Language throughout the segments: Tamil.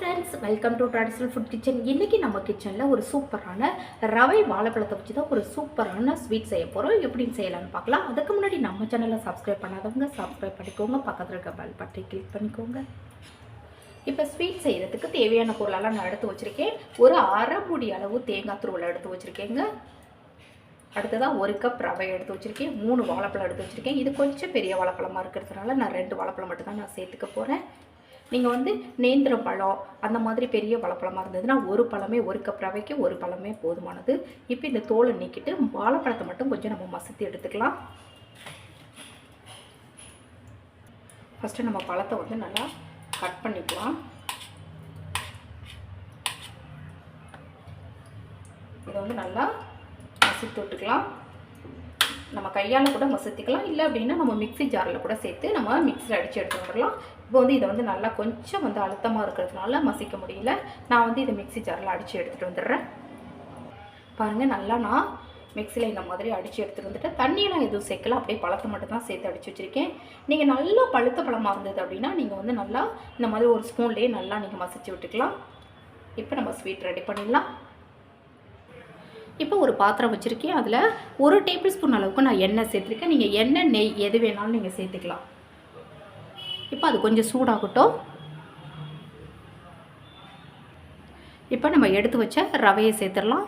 Friends welcome to traditional food kitchen இன்றைக்கி நம்ம கிச்சனில் ஒரு சூப்பரான ரவை வாழைப்பழத்தை வச்சு தான் ஒரு சூப்பரான ஸ்வீட் செய்ய போகிறோம் எப்படின்னு செய்யலாம்னு பார்க்கலாம். அதுக்கு முன்னாடி நம்ம சேனலை சப்ஸ்கிரைப் பண்ணாதவங்க சப்ஸ்கிரைப் பண்ணிக்கோங்க. பக்கத்தில் இருக்க பெல் பட்டை கிளிக் பண்ணிக்கோங்க. இப்போ ஸ்வீட் செய்கிறதுக்கு தேவையான பொருளெல்லாம் நான் எடுத்து வச்சுருக்கேன். ஒரு அரை மூடி அளவு தேங்காய் துருவலை எடுத்து வச்சுருக்கேங்க. அடுத்ததாக ஒரு கப் ரவை எடுத்து வச்சுருக்கேன். மூணு வாழைப்பழம் எடுத்து வச்சுருக்கேன். இது கொஞ்சம் பெரிய வாழைப்பழமாக இருக்கிறதுனால நான் ரெண்டு வாழைப்பழம் மட்டும் தான் நான் சேர்த்துக்க போகிறேன் நீங்கள் வந்து நேந்திர பழம் அந்த மாதிரி பெரிய வாழைப்பழமாக இருந்ததுன்னா ஒரு பழமே ஒரு கப் ரவைக்கு ஒரு பழமே போதுமானது. இப்போ இந்த தோலை நீக்கிட்டு வாழைப்பழத்தை மட்டும் கொஞ்சம் நம்ம மசித்து எடுத்துக்கலாம். ஃபஸ்ட்டு நம்ம பழத்தை வந்து நல்லா கட் பண்ணிக்கலாம். இதை வந்து நல்லா மசித்து விட்டுக்கலாம். நம்ம கையால் கூட மசத்திக்கலாம் இல்லை அப்படின்னா நம்ம மிக்ஸி ஜாரில் கூட சேர்த்து நம்ம மிக்சியில் அடித்து எடுத்து வந்துடலாம். இப்போ வந்து இதை வந்து நல்லா கொஞ்சம் வந்து அழுத்தமாக இருக்கிறதுனால மசிக்க முடியல. நான் வந்து இதை மிக்ஸி ஜாரில் அடித்து எடுத்துகிட்டு வந்துடுறேன். பாருங்கள் நல்லா நான் மிக்சியில் இந்த மாதிரி அடித்து எடுத்துகிட்டு வந்துட்டு தண்ணியெல்லாம் எதுவும் சேர்க்கல. அப்படியே பழத்தை மட்டும் தான் சேர்த்து அடித்து வச்சுருக்கேன். நீங்கள் நல்லா பழுத்த பழமாக இருந்தது அப்படின்னா நீங்கள் வந்து நல்லா இந்த மாதிரி ஒரு ஸ்பூன்லேயே நல்லா நீங்கள் மசிச்சு விட்டுக்கலாம். இப்போ நம்ம ஸ்வீட் ரெடி பண்ணிடலாம். இப்போ ஒரு பாத்திரம் வச்சுருக்கேன். அதில் ஒரு டேபிள் ஸ்பூன் அளவுக்கு நான் எண்ணெய் சேர்த்துருக்கேன். நீங்கள் எண்ணெய் நெய் எது வேணாலும் நீங்கள் சேர்த்துக்கலாம். இப்போ அது கொஞ்சம் சூடாகட்டும். இப்போ நம்ம எடுத்து வச்ச ரவையை சேர்த்துடலாம்.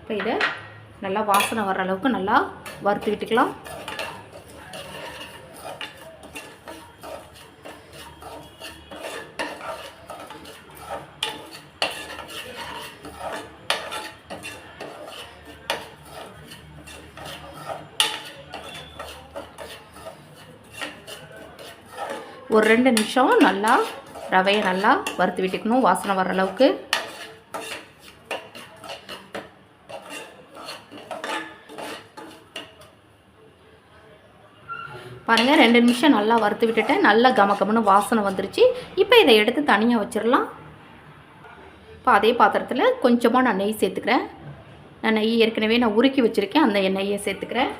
இப்போ இதை நல்லா வாசனை வர்ற அளவுக்கு நல்லா வறுத்துக்கிட்டுக்கலாம். ஒரு ரெண்டு நிமிஷம் நல்லா ரவையை நல்லா வறுத்து விட்டுக்கணும். வாசனை வர அளவுக்கு. பாருங்கள் ரெண்டு நிமிஷம் நல்லா வறுத்து விட்டுட்டேன். நல்லா கம கமன்னு வாசனை வந்துருச்சு. இப்போ இதை எடுத்து தனியாக வச்சிடலாம். இப்போ அதே பாத்திரத்தில் கொஞ்சமாக நான் நெய் சேர்த்துக்கிறேன். நான் நெய் ஏற்கனவே நான் உருக்கி வச்சுருக்கேன். அந்த நெய்யை சேர்த்துக்கிறேன்.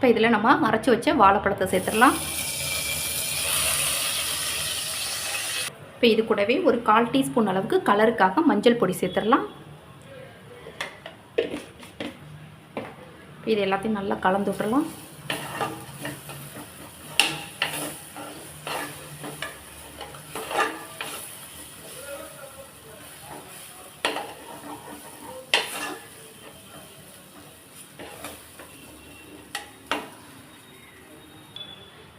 இப்போ இதில் நம்ம அரைச்சி வச்ச வாழைப்பழத்தை சேர்த்துடலாம். இப்போ இது கூடவே ஒரு கால் டீஸ்பூன் அளவுக்கு கலருக்காக மஞ்சள் பொடி சேர்த்துடலாம். இது எல்லாத்தையும் நல்லா கலந்து விட்டுறலாம்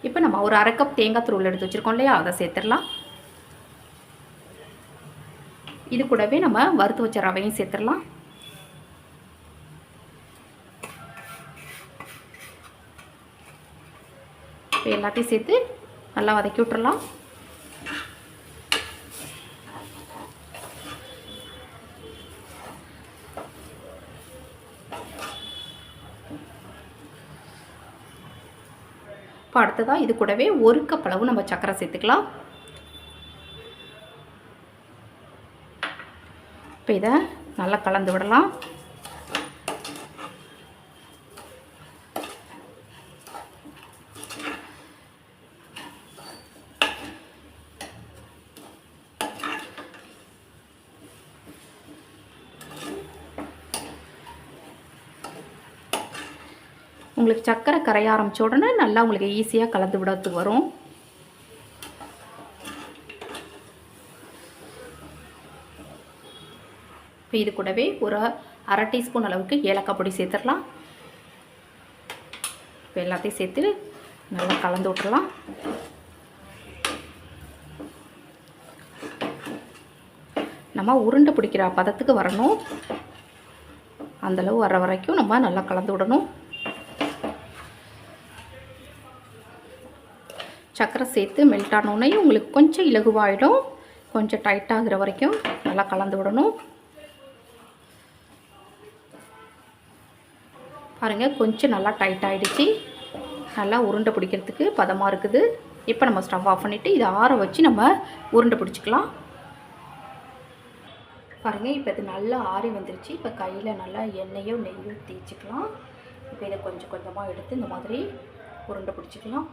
இப்போ நம்ம ஒரு அரை கப் தேங்காய் துருள் எடுத்து வச்சுருக்கோம் இல்லையா? அதை சேர்த்துடலாம். இது கூடவே நம்ம வறுத்து வச்ச ரவையும் சேர்த்துடலாம். இப்போ எல்லாத்தையும் சேர்த்து நல்லா வதக்கி விட்டுறலாம். அடுத்ததாக இது கூடவே ஒரு கப் அளவு நம்ம சர்க்கரை சேர்த்துக்கலாம். இப்போ இதை நல்லா கலந்து விடலாம். உங்களுக்கு சர்க்கரை கரைய ஆரம்பித்த உடனே நல்லா உங்களுக்கு ஈஸியாக கலந்து விடறதுக்கு வரும். இப்போ இது கூடவே ஒரு அரை டீஸ்பூன் அளவுக்கு ஏலக்காய் பொடி சேர்த்துடலாம். இப்போ எல்லாத்தையும் சேர்த்து நல்லா கலந்து விட்டுடலாம். நம்ம உருண்டை பிடிக்கிற பதத்துக்கு வரணும். அந்தளவு வர வரைக்கும் நம்ம நல்லா கலந்து விடணும். சர்க்கரை சேர்த்து மெல்ட் ஆனோடனே உங்களுக்கு கொஞ்சம் இலகுவாகிடும் கொஞ்சம் டைட்டாகிற வரைக்கும் நல்லா கலந்து விடணும். பாருங்கள் கொஞ்சம் நல்லா டைட் ஆகிடுச்சு நல்லா உருண்டை பிடிக்கிறதுக்கு பதமாக இருக்குது. இப்போ நம்ம ஸ்டவ் ஆஃப் பண்ணிவிட்டு இதை ஆற வச்சு நம்ம உருண்டை பிடிச்சிக்கலாம். பாருங்கள் இப்போ இது நல்லா ஆறி வந்துருச்சு. இப்போ கையில் நல்லா எண்ணெயோ நெய்யோ தேய்ச்சிக்கலாம். இப்போ இதை கொஞ்சம் கொஞ்சமாக எடுத்து இந்த மாதிரி உருண்டை பிடிச்சிக்கலாம்.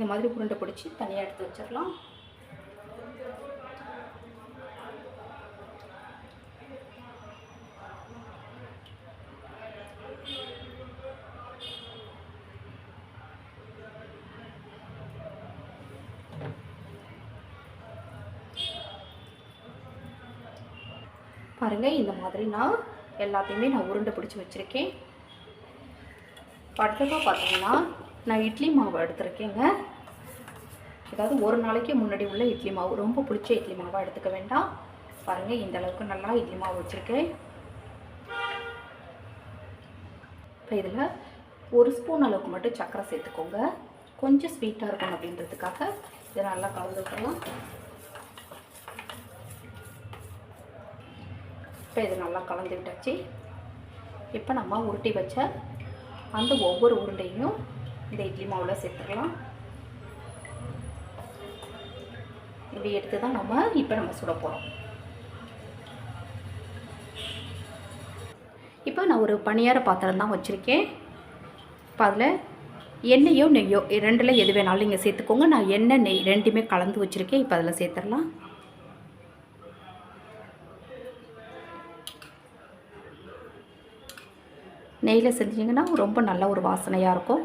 இந்த மாதிரி உருண்டை பிடிச்சி தனியாக எடுத்து வச்சிடலாம். பாருங்கள் இந்த மாதிரி நான் எல்லாத்தையுமே நான் உருண்டை பிடிச்சி வச்சுருக்கேன். அடுத்ததாக பார்த்தீங்கன்னா நான் இட்லி மாவு எடுத்திருக்கேங்க. அதாவது ஒரு நாளைக்கு முன்னாடி உள்ள இட்லி மாவு ரொம்ப பிடிச்ச இட்லி மாவாக எடுத்துக்க வேண்டாம். பாருங்கள் இந்த அளவுக்கு நல்லா இட்லி மாவு வச்சுருக்கேன். இப்போ இதில் ஒரு ஸ்பூன் அளவுக்கு மட்டும் சர்க்கரை சேர்த்துக்கோங்க. கொஞ்சம் ஸ்வீட்டாக இருக்கும் அப்படின்றதுக்காக இதை நல்லா கலந்து இப்போ இது நல்லா கலந்து விட்டாச்சு. இப்போ நம்ம உருட்டி வச்ச அந்த ஒவ்வொரு உருண்டையும் இந்த இட்லி மாவில் சேர்த்துக்கலாம். இப்படி எடுத்து தான் நம்ம இப்போ நம்ம சுட போகிறோம் இப்போ நான் ஒரு பணியார பாத்திரம் தான் வச்சுருக்கேன். இப்போ அதில் எண்ணெயோ நெய்யோ ரெண்டில் எது வேணாலும் நீங்கள் சேர்த்துக்கோங்க. நான் எண்ணெய் நெய் ரெண்டுமே கலந்து வச்சுருக்கேன். இப்போ அதில் சேர்த்துடலாம். நெய்யில் செஞ்சிங்கன்னா ரொம்ப நல்ல ஒரு வாசனையாக இருக்கும்.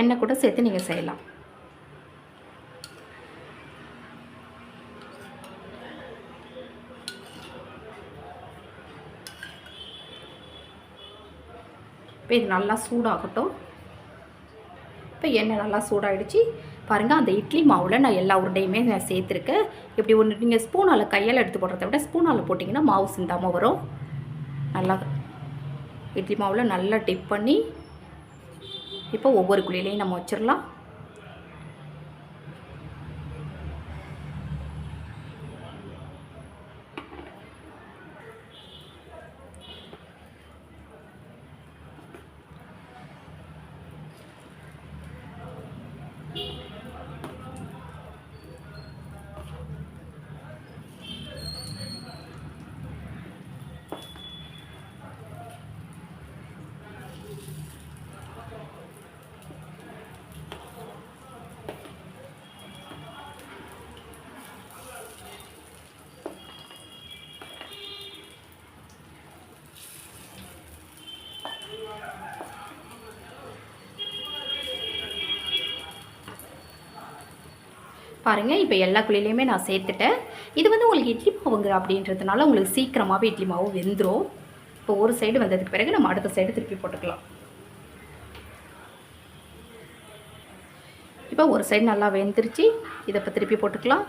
எண்ணெய் கூட சேர்த்து நீங்கள் செய்யலாம். இப்போ இது நல்லா சூடாகட்டும். இப்போ எண்ணெய் நல்லா சூடாகிடுச்சு பாருங்கள் அந்த இட்லி மாவில் நான் எல்லா உருண்டையுமே நான் சேர்த்துருக்கேன். இப்படி ஒன்று நீங்கள் ஸ்பூனால் கையால் எடுத்து போடுறத விட ஸ்பூனால் போட்டிங்கன்னா மாவு சிந்தாமல் வரும். நல்லா இட்லி மாவில் நல்லா டிப் பண்ணி இப்போ ஒவ்வொரு குழியிலையும் நம்ம வச்சிடலாம் பாருங்கள் இப்போ எல்லா குழியிலையுமே நான் சேர்த்துட்டேன். இது வந்து உங்களுக்கு இட்லி மாவுங்கிற அப்படின்றதுனால உங்களுக்கு சீக்கிரமாகவே இட்லி மாவு வெந்துடும் இப்போ ஒரு சைடு வந்ததுக்கு பிறகு நம்ம அடுத்த சைடு திருப்பி போட்டுக்கலாம். இப்போ ஒரு சைடு நல்லா வெந்துருச்சு. இதை இப்போ திருப்பி போட்டுக்கலாம்.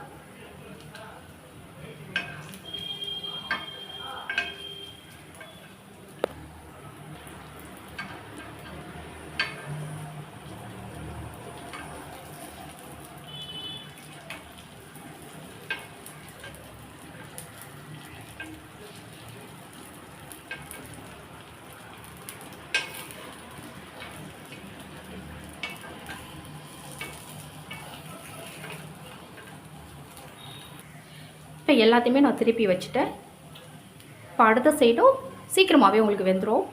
எல்லாத்தையுமே நான் திருப்பி வச்சுட்டேன். இப்போ அடுத்த சைடும் சீக்கிரமாகவே உங்களுக்கு வெந்துடும்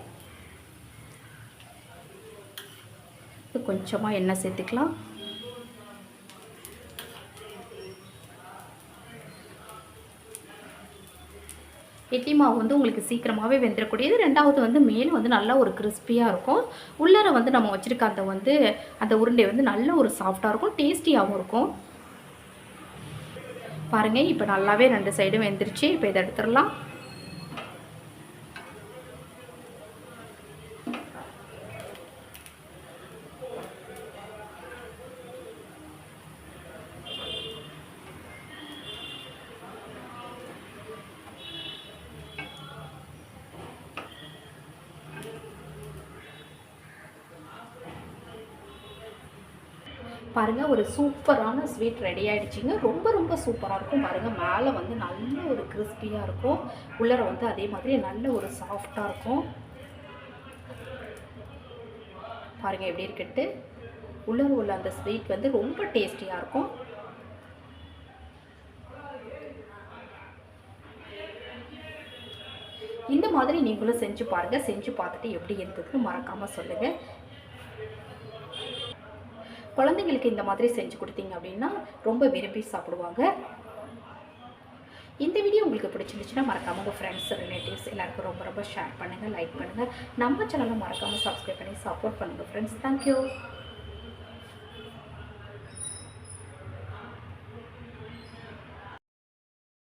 இப்போ கொஞ்சமாக எண்ணெய் சேர்த்துக்கலாம். இட்லி மாவு வந்து உங்களுக்கு சீக்கிரமாகவே வெந்துடக்கூடியது ரெண்டாவது வந்து மேலே வந்து நல்லா ஒரு கிறிஸ்பியாக இருக்கும். உள்ளார வந்து நம்ம வச்சுருக்க அந்த வந்து அந்த உருண்டை வந்து நல்ல ஒரு சாஃப்டாக இருக்கும். டேஸ்டியாகவும் இருக்கும். பாருங்கள் இப்போ நல்லாவே ரெண்டு சைடும் வெந்துருச்சு. இப்போ இதை எடுத்துடலாம். பாருங்கள் ஒரு சூப்பரான ஸ்வீட் ரெடி ஆகிடுச்சிங்க ரொம்ப ரொம்ப சூப்பராக இருக்கும். பாருங்கள் மேலே வந்து நல்ல ஒரு கிறிஸ்பியாக இருக்கும். உள்ளர வந்து அதே மாதிரி நல்ல ஒரு சாஃப்டாக இருக்கும். பாருங்கள் எப்படி இருக்கட்டு உள்ளர உள்ள அந்த ஸ்வீட் வந்து ரொம்ப டேஸ்டியாக இருக்கும். இந்த மாதிரி நீங்களும் செஞ்சு பாருங்கள் செஞ்சு பார்த்துட்டு எப்படி இருந்ததுன்னு மறக்காமல் சொல்லுங்கள் குழந்தைங்களுக்கு இந்த மாதிரி செஞ்சு கொடுத்தீங்க அப்படின்னா ரொம்ப விரும்பி சாப்பிடுவாங்க. இந்த வீடியோ உங்களுக்கு பிடிச்சிருந்துச்சுன்னா மறக்காமல் உங்கள் ஃப்ரெண்ட்ஸ் ரிலேட்டிவ்ஸ் எல்லாருக்கும் ரொம்ப ரொம்ப ஷேர் பண்ணுங்கள் லைக் பண்ணுங்கள் நம்ம சேனலை மறக்காமல் சப்ஸ்கிரைப் பண்ணி சப்போர்ட் பண்ணுங்கள் ஃப்ரெண்ட்ஸ் தேங்க்யூ